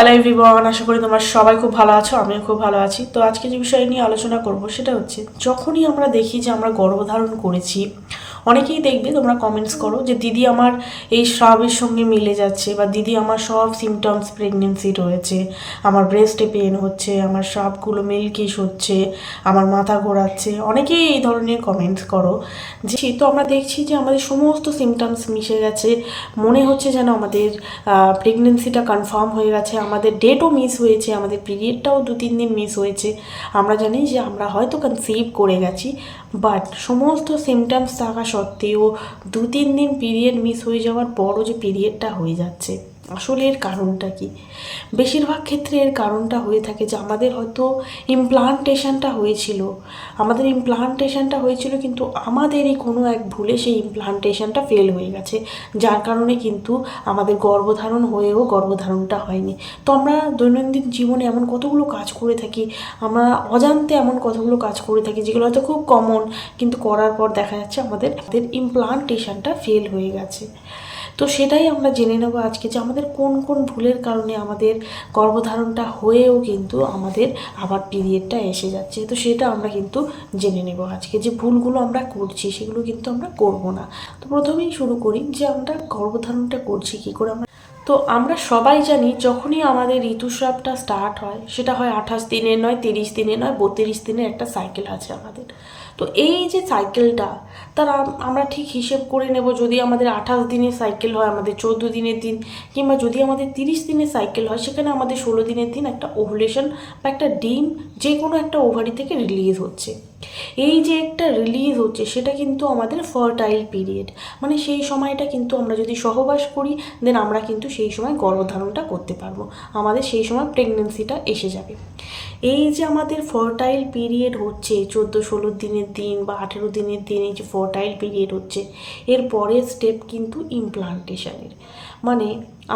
Hello everyone আশা করি তোমার সবাই খুব ভালো আছো, আমিও খুব ভালো আছি। তো আজকে যে বিষয় নিয়ে আলোচনা করব সেটা হচ্ছে, যখনই আমরা দেখি যে আমরা গর্ভধারণ করেছি অনেকেই দেখবে, তোমরা কমেন্টস করো যে দিদি আমার এই স্রাবের সঙ্গে মিলে যাচ্ছে বা দিদি আমার সব সিমটমস প্রেগনেন্সি রয়েছে, আমার ব্রেস্টে পেন হচ্ছে, আমার স্রাবগুলো মিল্কিশ হচ্ছে, আমার মাথা ঘোরাচ্ছে। অনেকেই এই ধরনের কমেন্টস করো যে তো আমরা দেখছি যে আমাদের সমস্ত সিমটমস মিশে গেছে, মনে হচ্ছে যেন আমাদের প্রেগনেন্সিটা কনফার্ম হয়ে গেছে, আমাদের ডেটও মিস হয়েছে, আমাদের পিরিয়ডটাও দু তিন দিন মিস হয়েছে। আমরা জানি যে আমরা হয়তো কনসিভ করে গেছি বাট সমস্ত সিমটমস থাকা সত্ত্বেও দু তিন দিন পিরিয়ড মিস হয়ে যাওয়ার পরও যে পিরিয়ডটা হয়ে যাচ্ছে। আসলে এর কারণটা কি? বেশিরভাগ ক্ষেত্রে এর কারণটা হয়ে থাকে যে আমাদের হয়তো ইমপ্লান্টেশনটা হয়েছিল। আমাদের ইমপ্লান্টেশনটা হয়েছিল কিন্তু আমাদেরই কোনো এক ভুলে সেই ইমপ্লান্টেশনটা ফেল হয়ে গেছে। যার কারণে কিন্তু আমাদের গর্ভধারণ হয়েও গর্ভধারণটা হয়নি। তো আমরা দৈনন্দিন জীবনে এমন কতগুলো কাজ করে থাকি, আমরা অজান্তে এমন কতগুলো কাজ করে থাকি যেগুলো হয়তো খুব কমন কিন্তু করার পর দেখা যাচ্ছে আমাদের আমাদের ইমপ্লান্টেশনটা ফেল হয়ে গেছে। তো সেটাই আমরা জেনে নেব আজকে যে আমাদের কোন কোন ভুলের কারণে আমাদের গর্ভধারণটা হয়েও কিন্তু আমাদের আবার পিরিয়ডটা এসে যাচ্ছে। তো সেটা আমরা কিন্তু জেনে নেব আজকে যে ভুলগুলো আমরা করছি সেগুলো কিন্তু আমরা করব না। তো প্রথমেই শুরু করি যে আমরা গর্ভধারণটা করছি কী করে? আমরা তো আমরা সবাই জানি যখনই আমাদের ঋতুস্রাবটা স্টার্ট হয়, সেটা হয় আঠাশ দিনের নয়, তিরিশ দিনে নয়, বত্রিশ দিনের একটা সাইকেল আছে আমাদের। তো এই যে সাইকেলটা তার আমরা ঠিক হিসেব করে নেব যদি আমাদের আঠাশ দিনের সাইকেল হয়, আমাদের চৌদ্দ দিনের দিন, কিংবা যদি আমাদের তিরিশ দিনের সাইকেল হয়, সেখানে আমাদের ষোলো দিনের দিন একটা ওভুলেশন বা একটা ডিম যে কোনো একটা ওভারি থেকে রিলিজ হচ্ছে। এই যে একটা রিলিজ হচ্ছে, সেটা কিন্তু আমাদের ফার্টাইল পিরিয়ড মানে সেই সময়টা কিন্তু আমরা যদি সহবাস করি দেন আমরা কিন্তু সেই সময় গর্ভধারণটা করতে পারব। আমাদের সেই সময় প্রেগনেন্সিটা এসে যাবে। এই যে আমাদের ফার্টাইল পিরিয়ড হচ্ছে চোদ্দ ষোলো দিনের দিন বা আঠেরো দিনের দিন এই যে ফার্টাইল পিরিয়ড হচ্ছে, এর পরের স্টেপ কিন্তু ইমপ্লান্টেশনের মানে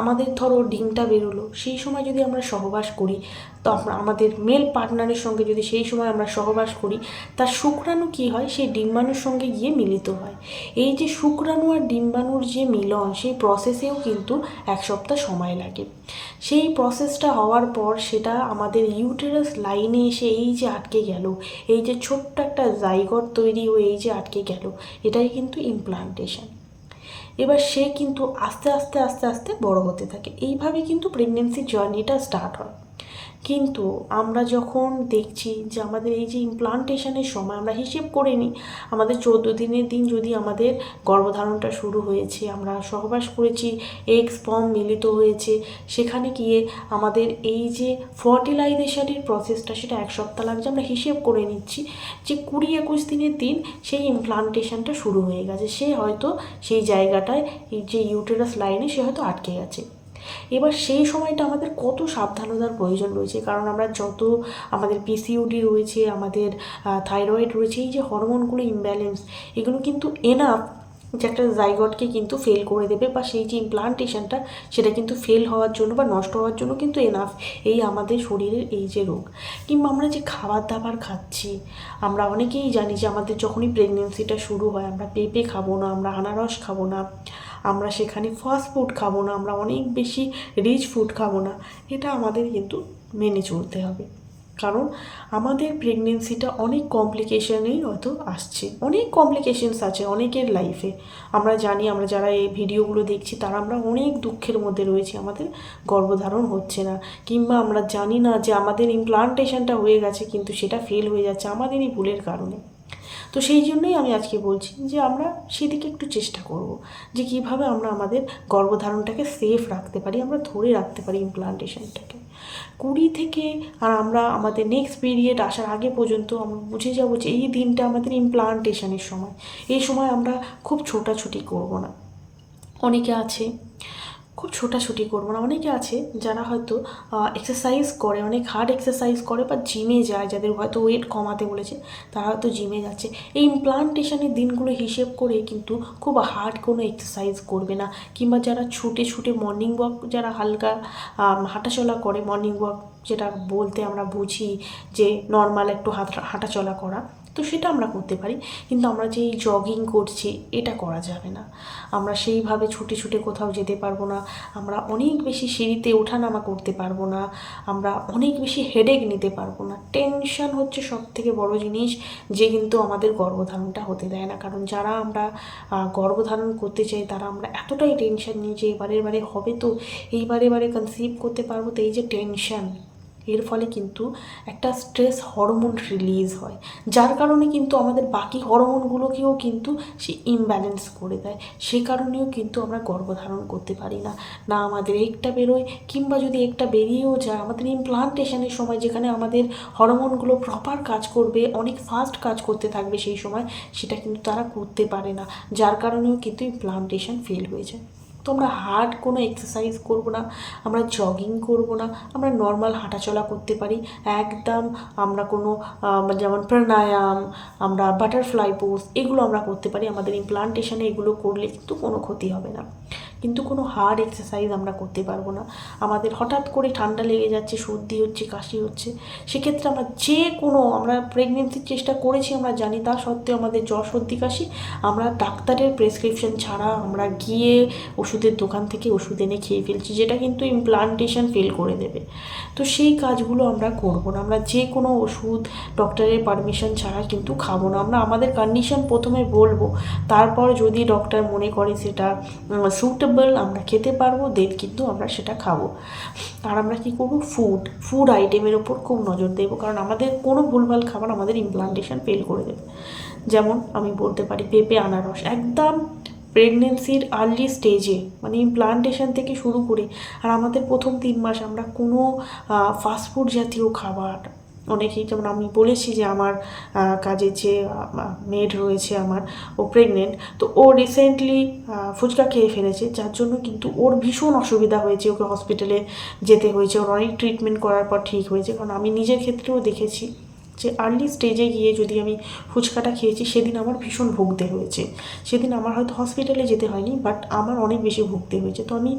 আমাদের ধরো ডিমটা বেরোলো, সেই সময় যদি আমরা সহবাস করি তো আমাদের মেল পার্টনারের সঙ্গে যদি সেই সময় আমরা সহবাস করি, তার শুক্রাণু কী হয়? সেই ডিম্বাণুর সঙ্গে গিয়ে মিলিত হয়। এই যে শুক্রাণু আর ডিম্বাণুর যে মিলন, সেই প্রসেসেও কিন্তু এক সপ্তাহ সময় লাগে। সেই প্রসেসটা হওয়ার পর সেটা আমাদের ইউটেরাস লাইনে এসে এই যে আটকে গেল, এই যে ছোট্ট একটা জাইগট তৈরি হয়ে এই যে আটকে গেল, এটাই কিন্তু ইমপ্লান্টেশন এবার সে কিন্তু আস্তে আস্তে আস্তে আস্তে বড় হতে থাকে। এইভাবে কিন্তু প্রেগনেন্সি জার্নিটা স্টার্ট হয়। কিন্তু আমরা যখন দেখছি যে আমাদের এই যে ইমপ্লান্টেশনের সময় আমরা হিসেব করে নিই, আমাদের চোদ্দ দিনের দিন যদি আমাদের গর্ভধারণটা শুরু হয়েছে, আমরা সহবাস করেছি এক্স ফর্ম মিলিত হয়েছে, সেখানে গিয়ে আমাদের এই যে ফার্টিলাইজেশনের প্রসেসটা সেটা এক সপ্তাহ লাগছে, আমরা হিসেব করে নিচ্ছি যে কুড়ি একুশ দিনের দিন সেই ইমপ্লান্টেশনটা শুরু হয়ে গেছে। সে হয়তো সেই জায়গাটায়, এই যে ইউটেরাস লাইনে সে হয়তো আটকে গেছে। এবার সেই সময়টা আমাদের কত সাবধানতার প্রয়োজন রয়েছে। কারণ আমরা যত আমাদের পিসিওডি রয়েছে, আমাদের থাইরয়েড রয়েছে, এই যে হরমোনগুলো ইমব্যালেন্স এগুলো কিন্তু এনাফ যে একটা জাইগটকে কিন্তু ফেল করে দেবে বা সেই যে ইমপ্লান্টেশনটা সেটা কিন্তু ফেল হওয়ার জন্য বা নষ্ট হওয়ার জন্য কিন্তু এনাফ এই আমাদের শরীরের এই যে রোগ। কিংবা আমরা যে খাবার দাবার খাচ্ছি, আমরা অনেকেই জানি যে আমাদের যখনই প্রেগনেন্সিটা শুরু হয়, আমরা পেঁপে খাব না, আমরা আনারস খাব না আমরা সেখানে ফাস্ট ফুড খাব না, আমরা অনেক বেশি রিচ ফুড খাব না। এটা আমাদের কিন্তু মেনে চলতে হবে। কারণ আমাদের প্রেগনেন্সিটা অনেক কমপ্লিকেশনেই হয়তো আসছে। অনেক কমপ্লিকেশনস আছে অনেকের লাইফে আমরা জানি, আমরা যারা এই ভিডিওগুলো দেখছি, তারা আমরা অনেক দুঃখের মধ্যে রয়েছি। আমাদের গর্ভধারণ হচ্ছে না। কিংবা আমরা জানি না যে আমাদের ইমপ্লান্টেশনটা হয়ে গেছে, কিন্তু সেটা ফেল হয়ে যাচ্ছে। আমাদেরই ভুলের কারণে। তো সেই জন্যই আমি আজকে বলছি যে আমরা সেদিকে একটু চেষ্টা করব যে কীভাবে আমরা আমাদের গর্ভধারণটাকে সেফ রাখতে পারি, আমরা ধরে রাখতে পারি ইমপ্লান্টেশনটাকে কুড়ি থেকে, আর আমরা আমাদের নেক্সট পিরিয়ড আসার আগে পর্যন্ত আমরা বুঝে যাব যে এই দিনটা আমাদের ইমপ্লান্টেশনের সময়। এই সময় আমরা খুব ছোটাছুটি করব না। অনেকে আছে খুব ছোটাছুটি করব না। অনেকে আছে যারা হয়তো এক্সারসাইজ করে, অনেক হার্ড এক্সারসাইজ করে বা জিমে যায়, যাদের হয়তো ওয়েট কমাতে বলেছে, তারা হয়তো জিমে যাচ্ছে। এই ইমপ্লান্টেশনের দিনগুলো হিসেব করে কিন্তু খুব হার্ড কোনো এক্সারসাইজ করবে না। কিংবা যারা ছুটে ছুটে মর্নিং ওয়াক যারা হালকা হাঁটাচলা করে মর্নিং ওয়াক যেটা বলতে আমরা বুঝি যে নর্মাল একটু হাঁটা, হাঁটাচলা করা। তো সেটা আমরা করতে পারি। কিন্তু আমরা যে জগিং করছি, এটা করা যাবে না। আমরা সেইভাবে ছুটে ছুটে কোথাও যেতে পারব না। আমরা অনেক বেশি সিঁড়িতে ওঠানামা করতে পারব না। আমরা অনেক বেশি হেডেক নিতে পারব না। টেনশন হচ্ছে সব থেকে বড় জিনিস যে কিন্তু আমাদের গর্ভধারণটা হতে দেয় না। কারণ যারা আমরা গর্ভধারণ করতে চাই, তারা আমরা এতটাই টেনশন নিই যে এবারে এবারে হবে তো, এইবারে এবারে কনসিভ করতে পারব তো এই যে টেনশন এর ফলে কিন্তু একটা স্ট্রেস হরমোন রিলিজ হয়। যার কারণে কিন্তু আমাদের বাকি হরমোনগুলোকেও কিন্তু সে ইমব্যালেন্স করে দেয়। সে কারণেও কিন্তু আমরা গর্ভধারণ করতে পারি না। না আমাদের একটা বেরোয় কিংবা যদি একটা বেরিয়েও যায়, আমাদের ইমপ্লান্টেশনের সময় যেখানে আমাদের হরমোনগুলো প্রপার কাজ করবে, অনেক ফাস্ট কাজ করতে থাকবে সেই সময়, সেটা কিন্তু তারা করতে পারে না। যার কারণেও কিন্তু ইমপ্লান্টেশন ফেল হয়ে যায়। তো আমরা হার্ড কোনো এক্সারসাইজ করব না, আমরা জগিং করব না, আমরা নর্মাল হাঁটাচলা করতে পারি। একদম আমরা কোনো যেমন প্রাণায়াম, আমরা বাটারফ্লাই পোজ এগুলো আমরা করতে পারি। আমাদের ইমপ্লান্টেশনে এগুলো করলে কিন্তু কোনো ক্ষতি হবে না। কিন্তু কোনো হার্ড এক্সারসাইজ আমরা করতে পারব না। আমাদের হঠাৎ করে ঠান্ডা লেগে যাচ্ছে, সর্দি হচ্ছে, কাশি হচ্ছে, সেক্ষেত্রে আমরা যে কোনো আমরা প্রেগনেন্সির চেষ্টা করেছি, আমরা জানি তা সত্ত্বেও আমাদের জ্বর, সর্দি, কাশি, আমরা ডাক্তারের প্রেসক্রিপশন ছাড়া আমরা গিয়ে ওষুধের দোকান থেকে ওষুধ এনে খেয়ে ফেলছি, যেটা কিন্তু ইমপ্লান্টেশন ফেল করে দেবে। তো সেই কাজগুলো আমরা করব না। আমরা যে কোনো ওষুধ ডক্টরের পারমিশন ছাড়া কিন্তু খাব না। আমরা আমাদের কন্ডিশন প্রথমে বলব, তারপর যদি ডক্টর মনে করে সেটা সুটেবল আমরা খেতে পারব দেন কিন্তু আমরা সেটা খাব। আর আমরা কী করব? ফুড ফুড আইটেমের ওপর খুব নজর দেবো, কারণ আমাদের কোনো ভুলভাল খাবার আমাদের ইমপ্লান্টেশন ফেল করে দেবে। যেমন আমি বলতে পারি পেঁপে আনারস, একদম প্রেগনেন্সির আর্লি স্টেজে মানে ইমপ্লান্টেশন থেকে শুরু করে, আর আমাদের প্রথম তিন মাস আমরা কোনো ফাস্টফুড জাতীয় খাবার অনেকেই, যেমন আমি বলেছি যে আমার কাজে কাজের যে মেড রয়েছে আমার, ও প্রেগনেন্ট তো ও রিসেন্টলি ফুচকা খেয়ে ফেলেছে, যার জন্য কিন্তু ওর ভীষণ অসুবিধা হয়েছে, ওকে হসপিটালে যেতে হয়েছে, ওর অনেক ট্রিটমেন্ট করার পর ঠিক হয়েছে, কারণ আমি নিজের ক্ষেত্রেও দেখেছি। যে আর্লি স্টেজে গিয়ে যদি আমি ফুচকাটা খেয়েছি, সেদিন আমার ভীষণ ভুগতে হয়েছে সেদিন আমার হয়তো হসপিটালে যেতে হয়নি বাট আমার অনেক বেশি ভুগতে হয়েছে তো আমি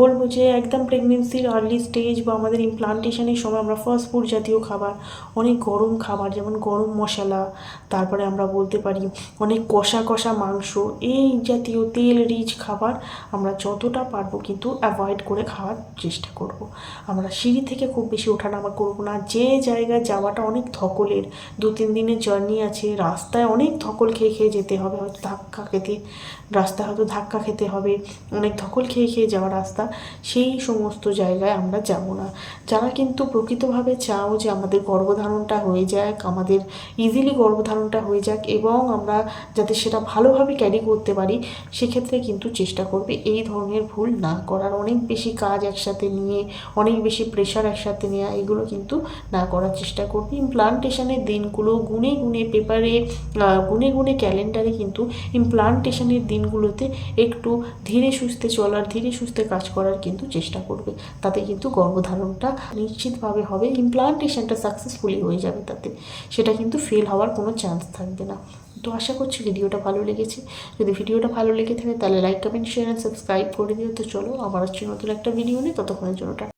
বলব যে একদম প্রেগনেন্সির আর্লি স্টেজ বা আমাদের ইমপ্লান্টেশনের সময় আমরা ফাস্ট ফুড জাতীয় খাবার, অনেক গরম খাবার, যেমন গরম মশলা, তারপরে আমরা বলতে পারি অনেক কষা কষা মাংস, এই জাতীয় তেল রিচ খাবার আমরা যতটা পারব কিন্তু অ্যাভয়েড করে খাওয়ার চেষ্টা করব। আমরা সিঁড়ি থেকে খুব বেশি ওঠানামা করব না, যে জায়গায় যাওয়াটা অনেক ধকলের দু তিন দিনের জার্নি আছে, রাস্তায় অনেক ধকল খেয়ে খেয়ে যেতে হবে, হয়তো ধাক্কা খেতে, রাস্তায় হয়তো ধাক্কা খেতে হবে, অনেক ধকল খেয়ে খেয়ে যাওয়া রাস্তা। সেই সমস্ত জায়গায় আমরা যাব না। যারা কিন্তু প্রকৃতভাবে চাও যে আমাদের গর্ভধারণটা হয়ে যাক, আমাদের ইজিলি গর্ভধারণটা হয়ে যাক এবং আমরা যাতে সেটা ভালোভাবে ক্যারি করতে পারি, সেক্ষেত্রে কিন্তু চেষ্টা করবে। এই ধরনের ভুল না করার। অনেক বেশি কাজ একসাথে নিয়ে, অনেক বেশি প্রেশার একসাথে নেওয়া এগুলো কিন্তু না করার চেষ্টা করবে। ইমপ্লান্টেশনের দিনগুলো গুনে গুনে পেপারে গুনে গুনে ক্যালেন্ডারে কিন্তু ইমপ্লান্টেশনের দিনগুলোতে একটু ধীরে সুস্থে চলার, ধীরে সুস্থে কাজ করার কিন্তু চেষ্টা করবে। তাতে কিন্তু গর্ভধারণটা নিশ্চিতভাবে হবে ইমপ্লান্টেশনটা সাকসেসফুলি হয়ে যাবে তাতে। সেটা কিন্তু ফেল হওয়ার কোনো চান্স থাকবে না। তো আশা করছি ভিডিওটা ভালো লেগেছে। যদি ভিডিওটা ভালো লেগে থাকে তাহলে like comment share and subscribe করে দিও। তো চলো, আবার হচ্ছে নতুন একটা ভিডিও নিয়ে। ততক্ষণের জন্য।